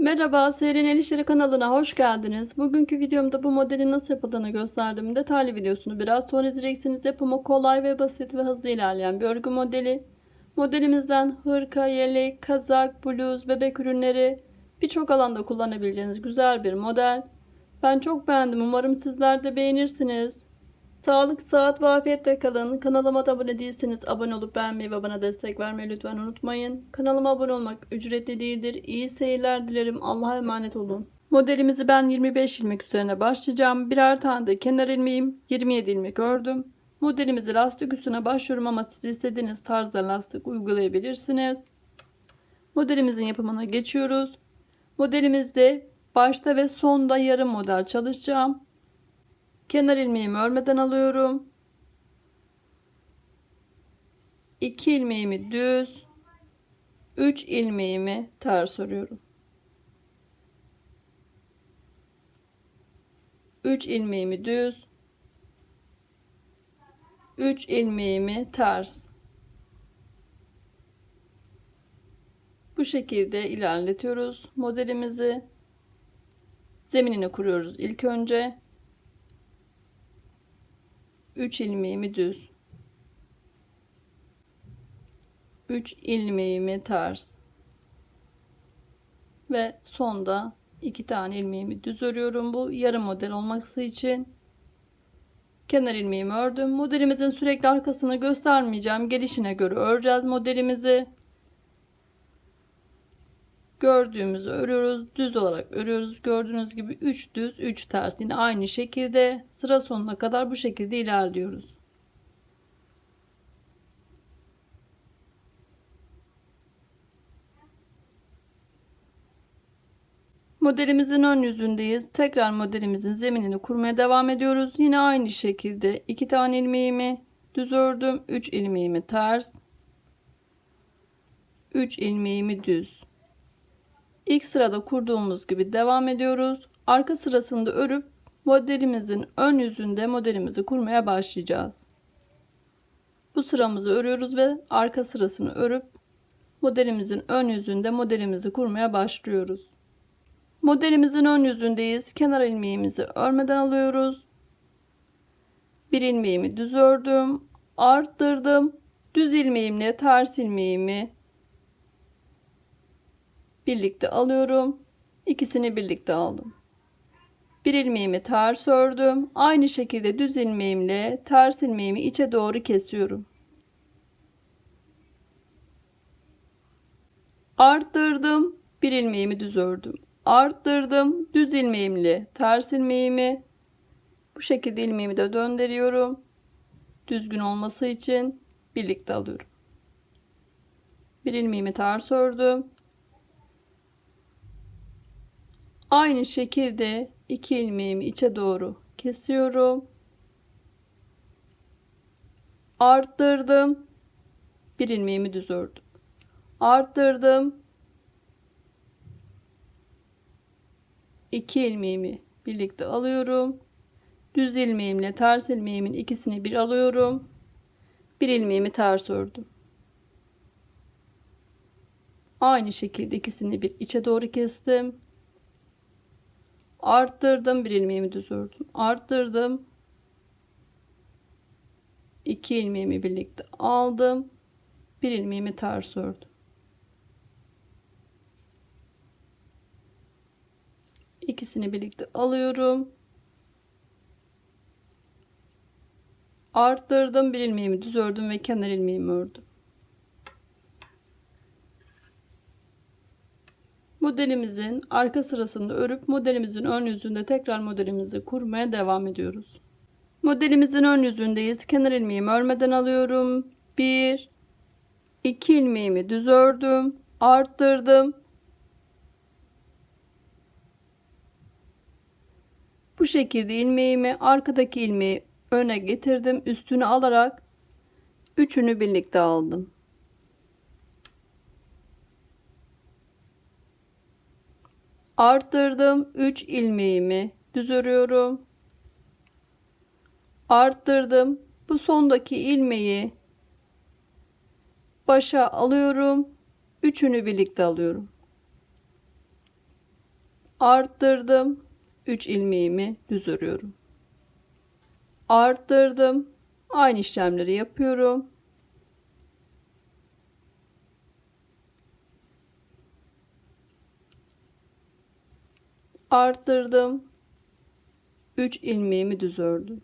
Merhaba, Serin El kanalına hoş geldiniz. Bugünkü videomda bu modelin nasıl yapıldığını gösterdim. Detaylı videosunu biraz sonra izleyeceksiniz. Yapımı kolay ve basit ve hızlı ilerleyen bir örgü modeli. Modelimizden hırka, yelek, kazak, bluz, bebek ürünleri birçok alanda kullanabileceğiniz güzel bir model. Ben çok beğendim. Umarım sizler de beğenirsiniz. Sağlık, saat ve afiyetle kalın. Kanalıma da abone değilseniz abone olup beğenmeyi ve bana destek vermeyi lütfen unutmayın. Kanalıma abone olmak ücretli değildir. İyi seyirler dilerim. Allah'a emanet olun. Modelimizi ben 25 ilmek üzerine başlayacağım. Birer tane de kenar ilmeğim 27 ilmek ördüm. Modelimizi lastik üstüne başlıyorum ama siz istediğiniz tarzda lastik uygulayabilirsiniz. Modelimizin yapımına geçiyoruz. Modelimizde başta ve sonda yarım model çalışacağım. Kenar ilmeğimi örmeden alıyorum. 2 ilmeğimi düz, 3 ilmeğimi ters örüyorum. 3 ilmeğimi düz, 3 ilmeğimi ters. Bu şekilde ilerletiyoruz modelimizi. Zeminini kuruyoruz ilk önce. 3 ilmeğimi düz. 3 ilmeğimi ters ve sonda 2 tane ilmeğimi düz örüyorum bu yarım model olması için. Kenar ilmeğimi ördüm. Modelimizin sürekli arkasını göstermeyeceğim. Gelişine göre öreceğiz modelimizi gördüğümüzü örüyoruz düz olarak örüyoruz gördüğünüz gibi 3 düz 3 ters yine aynı şekilde sıra sonuna kadar bu şekilde ilerliyoruz Modelimizin ön yüzündeyiz. Tekrar modelimizin zeminini kurmaya devam ediyoruz. Yine aynı şekilde iki tane ilmeğimi düz ördüm. 3 ilmeğimi ters. 3 ilmeğimi düz. İlk sırada kurduğumuz gibi devam ediyoruz. Arka sırasında örüp modelimizin ön yüzünde modelimizi kurmaya başlayacağız. Bu sıramızı örüyoruz ve arka sırasını örüp modelimizin ön yüzünde modelimizi kurmaya başlıyoruz. Modelimizin ön yüzündeyiz. Kenar ilmeğimizi örmeden alıyoruz. Bir ilmeğimi düz ördüm. Arttırdım. Düz ilmeğimle ters ilmeğimi birlikte alıyorum. İkisini birlikte aldım. Bir ilmeğimi ters ördüm. Aynı şekilde düz ilmeğimle ters ilmeğimi içe doğru kesiyorum. Arttırdım. Bir ilmeğimi düz ördüm. Arttırdım. Düz ilmeğimle ters ilmeğimi bu şekilde ilmeğimi de döndürüyorum. Düzgün olması için birlikte alıyorum. Bir ilmeğimi ters ördüm. Aynı şekilde iki ilmeğimi içe doğru kesiyorum. Arttırdım. Bir ilmeğimi düz ördüm. Arttırdım. iki ilmeğimi birlikte alıyorum. Düz ilmeğimle ters ilmeğimin ikisini bir alıyorum. Bir ilmeğimi ters ördüm. Aynı şekilde ikisini bir içe doğru kestim arttırdım bir ilmeğimi düz ördüm arttırdım. İki ilmeğimi birlikte aldım. Bir ilmeğimi ters ördüm ikisini birlikte alıyorum. Arttırdım bir ilmeğimi düz ördüm ve kenar ilmeğimi ördüm Modelimizin arka sırasında örüp modelimizin ön yüzünde tekrar modelimizi kurmaya devam ediyoruz. Modelimizin ön yüzündeyiz. Kenar ilmeğimi örmeden alıyorum. 1 2 ilmeğimi düz ördüm, arttırdım. Bu şekilde ilmeğimi arkadaki ilmeği öne getirdim. Üstünü alarak üçünü birlikte aldım. Arttırdım. 3 ilmeğimi düz örüyorum arttırdım. Bu sondaki ilmeği başa alıyorum. Üçünü birlikte alıyorum. Arttırdım. 3 ilmeğimi düz örüyorum arttırdım. Aynı işlemleri yapıyorum arttırdım 3 ilmeğimi düz ördüm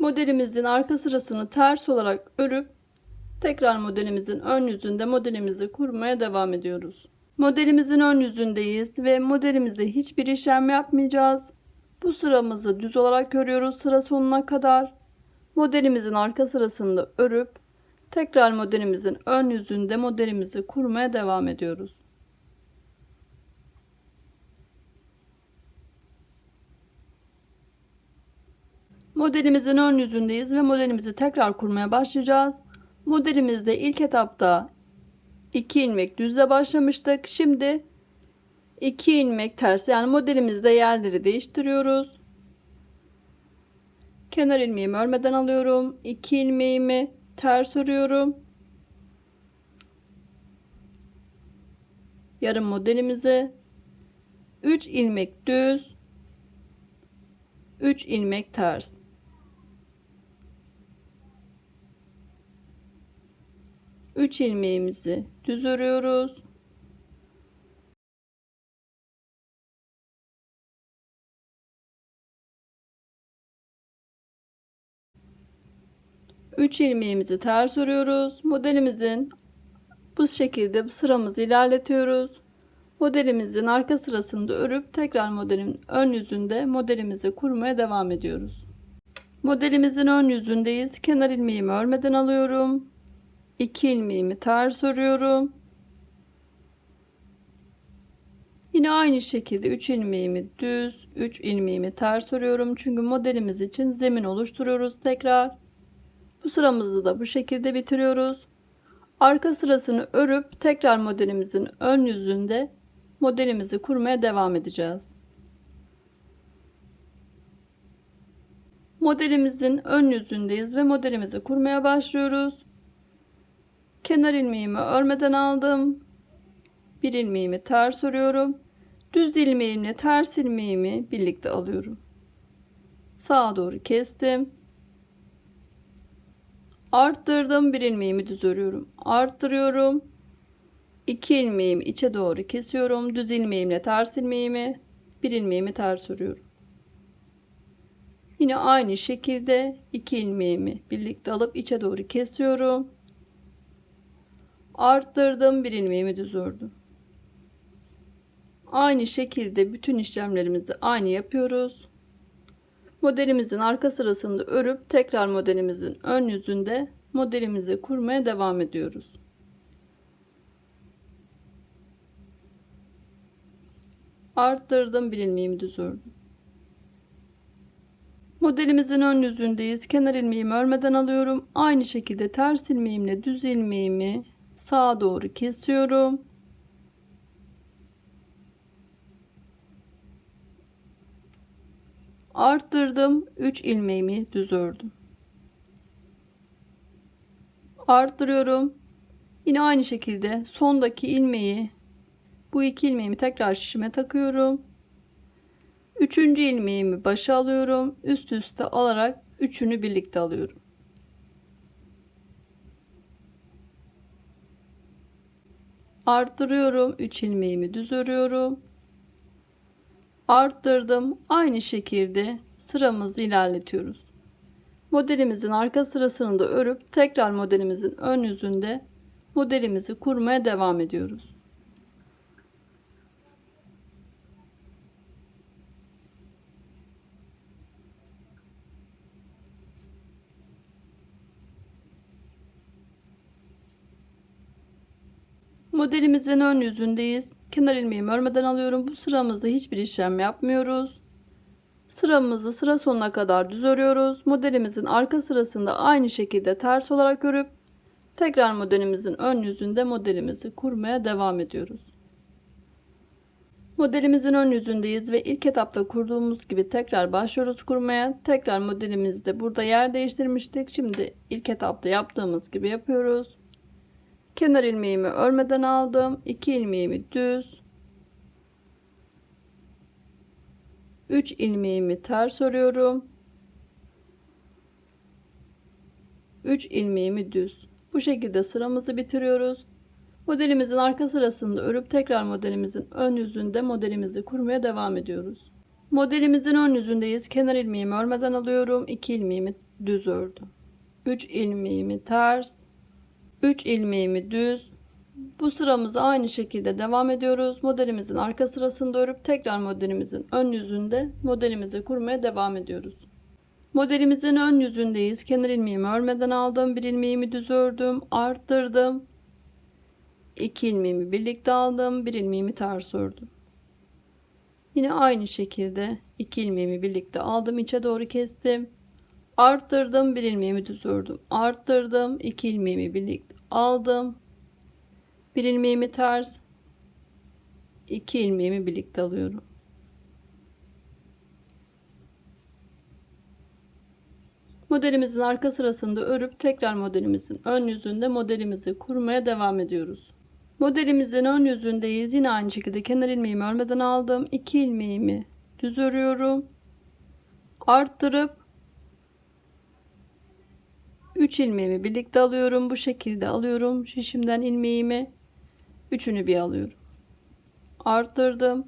Modelimizin arka sırasını ters olarak örüp tekrar modelimizin ön yüzünde modelimizi kurmaya devam ediyoruz. Modelimizin ön yüzündeyiz ve modelimizde hiçbir işlem yapmayacağız. Bu sıramızı düz olarak örüyoruz sıra sonuna kadar. Modelimizin arka sırasını örüp tekrar modelimizin ön yüzünde modelimizi kurmaya devam ediyoruz. Modelimizin ön yüzündeyiz ve modelimizi tekrar kurmaya başlayacağız. Modelimizde ilk etapta 2 ilmek düzle başlamıştık. Şimdi 2 ilmek ters yani modelimizde yerleri değiştiriyoruz. Kenar ilmeğimi örmeden alıyorum. 2 ilmeğimi ters örüyorum. Yarım modelimize 3 ilmek düz 3 ilmek ters 3 ilmeğimizi düz örüyoruz. Üç ilmeğimizi ters örüyoruz. Modelimizin bu şekilde sıramızı ilerletiyoruz. Modelimizin arka sırasını da örüp tekrar modelin ön yüzünde modelimizi kurmaya devam ediyoruz. Modelimizin ön yüzündeyiz. Kenar ilmeğimi örmeden alıyorum. 2 ilmeğimi ters örüyorum. Yine aynı şekilde 3 ilmeğimi düz, 3 ilmeğimi ters örüyorum. Çünkü modelimiz için zemin oluşturuyoruz tekrar. Bu sıramızı da bu şekilde bitiriyoruz. Arka sırasını örüp tekrar modelimizin ön yüzünde modelimizi kurmaya devam edeceğiz. Modelimizin ön yüzündeyiz ve modelimizi kurmaya başlıyoruz. Kenar ilmeğimi örmeden aldım. Bir ilmeğimi ters örüyorum. Düz ilmeğimle ters ilmeğimi birlikte alıyorum. Sağa doğru kestim. Arttırdım. Bir ilmeğimi düz örüyorum. Arttırıyorum. 2 ilmeğimi içe doğru kesiyorum. Düz ilmeğimle ters ilmeğimi, bir ilmeğimi ters örüyorum. Yine aynı şekilde 2 ilmeğimi birlikte alıp içe doğru kesiyorum arttırdım bir ilmeğimi düz ördüm aynı şekilde bütün işlemlerimizi aynı yapıyoruz modelimizin arka sırasını örüp tekrar modelimizin ön yüzünde modelimizi kurmaya devam ediyoruz arttırdım bir ilmeğimi düz ördüm Modelimizin ön yüzündeyiz. Kenar ilmeğimi örmeden alıyorum. Aynı şekilde ters ilmeğimle düz ilmeğimi sağa doğru kesiyorum. Arttırdım. 3 ilmeğimi düz ördüm. Arttırıyorum. Yine aynı şekilde sondaki ilmeği bu iki ilmeğimi tekrar şişime takıyorum. Üçüncü ilmeğimi başa alıyorum. Üst üste alarak üçünü birlikte alıyorum. arttırıyorum 3 ilmeğimi düz örüyorum arttırdım. Aynı şekilde sıramızı ilerletiyoruz. Modelimizin arka sırasını da örüp tekrar modelimizin ön yüzünde modelimizi kurmaya devam ediyoruz Modelimizin ön yüzündeyiz. Kenar ilmeğimi örmeden alıyorum. Bu sıramızda hiçbir işlem yapmıyoruz. Sıramızı sıra sonuna kadar düz örüyoruz. Modelimizin arka sırasında aynı şekilde ters olarak örüp tekrar modelimizin ön yüzünde modelimizi kurmaya devam ediyoruz. Modelimizin ön yüzündeyiz ve ilk etapta kurduğumuz gibi tekrar başlıyoruz kurmaya. Tekrar modelimizde burada yer değiştirmiştik. Şimdi ilk etapta yaptığımız gibi yapıyoruz. Kenar ilmeğimi örmeden aldım. 2 ilmeğimi düz. 3 ilmeğimi ters örüyorum. 3 ilmeğimi düz. Bu şekilde sıramızı bitiriyoruz. Modelimizin arka sırasında örüp tekrar modelimizin ön yüzünde modelimizi kurmaya devam ediyoruz. Modelimizin ön yüzündeyiz. Kenar ilmeğimi örmeden alıyorum. 2 ilmeğimi düz ördüm. 3 ilmeğimi ters. 3 ilmeğimi düz. Bu sıramızı aynı şekilde devam ediyoruz. Modelimizin arka sırasında örüp tekrar modelimizin ön yüzünde modelimizi kurmaya devam ediyoruz. Modelimizin ön yüzündeyiz. Kenar ilmeğimi örmeden aldım. Bir ilmeğimi düz ördüm. Arttırdım. 2 ilmeğimi birlikte aldım. Bir ilmeğimi ters ördüm. Yine aynı şekilde 2 ilmeğimi birlikte aldım. içe doğru kestim. Arttırdım. Bir ilmeğimi düz ördüm. Arttırdım. 2 ilmeğimi birlikte aldım. Bir ilmeğimi ters. 2 ilmeğimi birlikte alıyorum. Modelimizin arka sırasında örüp tekrar modelimizin ön yüzünde modelimizi kurmaya devam ediyoruz. Modelimizin ön yüzündeyiz. Yine aynı şekilde kenar ilmeğimi örmeden aldım. 2 ilmeğimi düz örüyorum. Arttırıp 3 ilmeğimi birlikte alıyorum. Bu şekilde alıyorum. Şişimden ilmeğimi üçünü bir alıyorum. Arttırdım.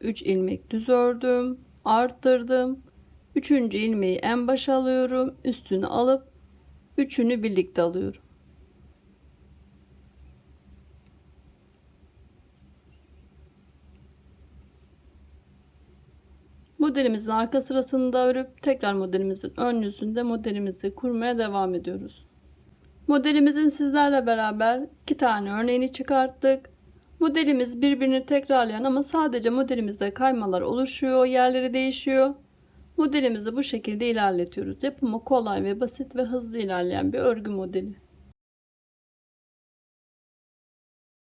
3 ilmek düz ördüm. Arttırdım. Üçüncü ilmeği en başa alıyorum. Üstünü alıp üçünü birlikte alıyorum. Modelimizin arka sırasında örüp tekrar modelimizin ön yüzünde modelimizi kurmaya devam ediyoruz. Modelimizin sizlerle beraber iki tane örneğini çıkarttık. Modelimiz birbirini tekrarlayan ama sadece modelimizde kaymalar oluşuyor, yerleri değişiyor. Modelimizi bu şekilde ilerletiyoruz. Yapımı kolay ve basit ve hızlı ilerleyen bir örgü modeli.